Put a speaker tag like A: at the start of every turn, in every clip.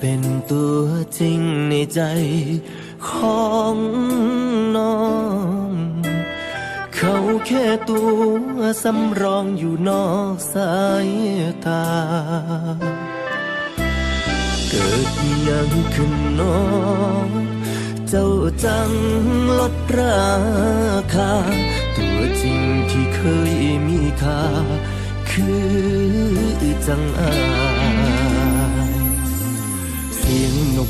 A: เป็นตัวจริงในใจของน้อง เขาแค่ตัวสำรองอยู่นอกสายตา เกิดยังขึ้นน้อง เจ้าจังลดราคา ตัวจริงที่เคยมีค่า คือจังอา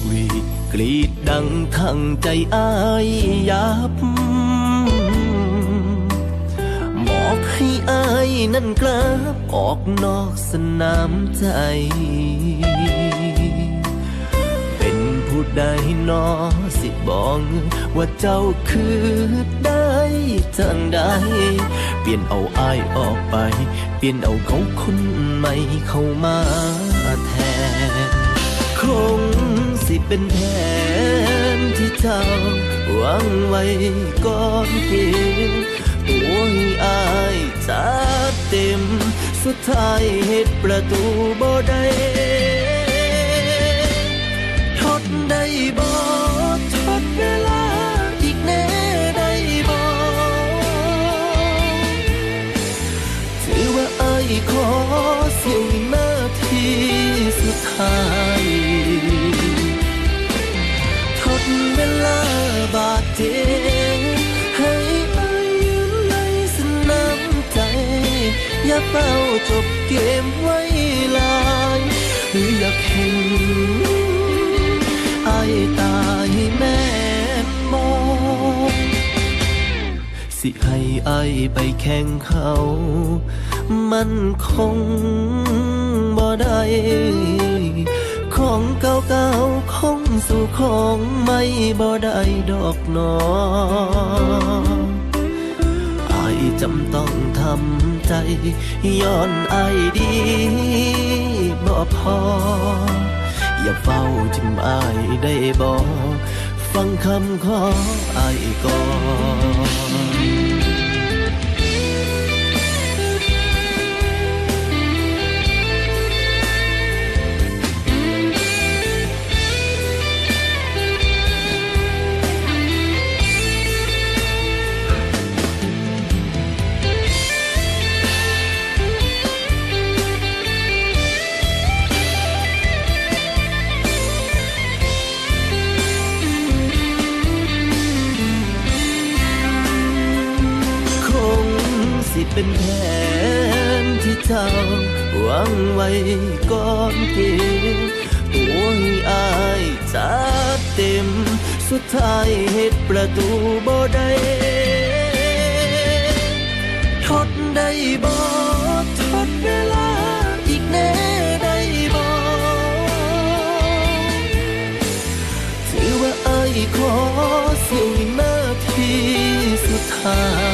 A: วีกรีดดังทั้งใจอายยับบอกให้อายนั่นกลับออกนอกสนามใจ เป็นผู้ใดนอสิบอกว่าเจ้าคือได้จังใดเปลี่ยนเอาอายออกไป เปลี่ยนเอาเขาคนใหม่เข้ามาแทน คงสิเป็นแผนที่เจ้าวังไว้ก่อนเกมตัวให้อายจัดเต็ม สุดท้ายเหตุประตูบ่ได้ทดได้บ่ทดเวลาอีกแน่ได้บ่ถือว่าอายขอเสียงนาที่สุดท้าย จบเกมไว้ลายหรืออยากเห็นไอ้ตายแม่มองสิให้อายไปแข่งเขา มันคงบ่ได้ของเก่าๆคงสู่ของไม่บ่ได้ดอกหนอ จำต้องทำใจ ย้อนอายดีบ่พอ อย่าเฝ้าทิมอายได้บ่ฟังคำขออายก่อน เป็นแผนที่เจ้าวังไว้ก่อนเกมตัวให้อายจัดเต็ม สุดท้ายเหตุประตูบ่ได้ทดได้บ่ทดเวลาอีกแน่ได้บ่ถือว่าอ้ายขอเสียงหน้าที่สุดท้าย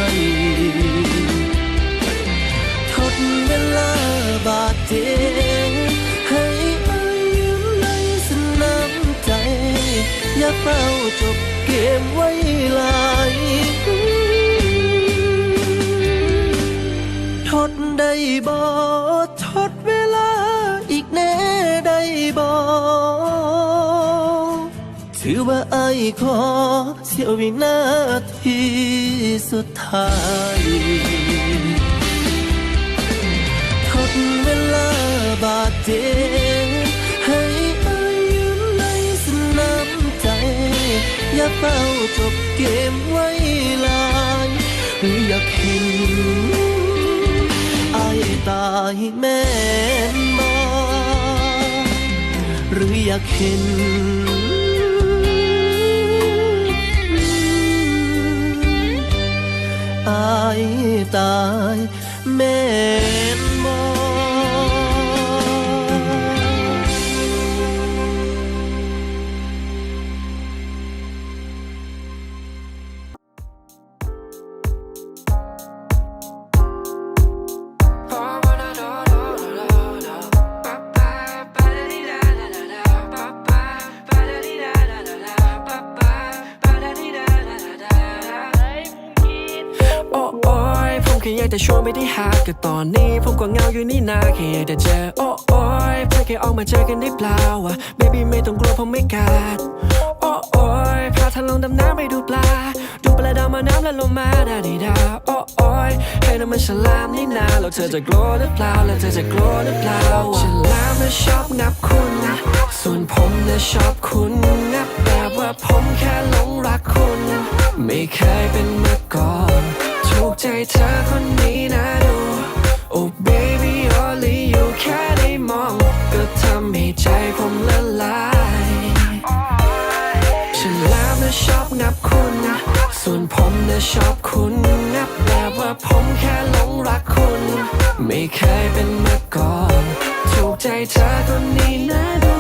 A: เฝ้าจบเกมไว้หลายทดได้บ่ทดเวลาอีกแน่ได้บ่ถือว่าไอ้ขอเสียวินาทีสุดท้าย เฝ้าจบเกมไว้ลายหรืออยากเห็นไอ้ายตายแม่นบ่หรืออยากเห็นอายตายแม่
B: แค่อยากจะชวนไปที่หาก็ตอนนี้ผมก็เหงาอยู่นี่นาแค่อยากจะเจอโอ้โอ้ยเธอแค่ออกมาเจอกันได้เปล่าอะ baby ไม่ต้องกลัวผมไม่กัดโอ้โอ้ยพาเธอลงดำน้ำไปดูปลา ดูปลาดาวมาน้ำและลงมาดาดีดาโอ้โอ้ยให้น้ำมันฉลามนี่นาแล้วเธอจะกลัวหรือเปล่าแล้วเธอจะกลัวหรือเปล่าฉลามน่ะชอบงับคุณส่วนผมน่ะชอบคุณงับแบบว่าผมแค่หลงรักคุณ ไม่เคยเป็นมาก่อน นับคุณส่วนผมนะชอบคุณนับแบบว่าผมแค่หลงรักคุณ ไม่เคยเป็นมาก่อน ถูกใจเธอคนนี้นะดู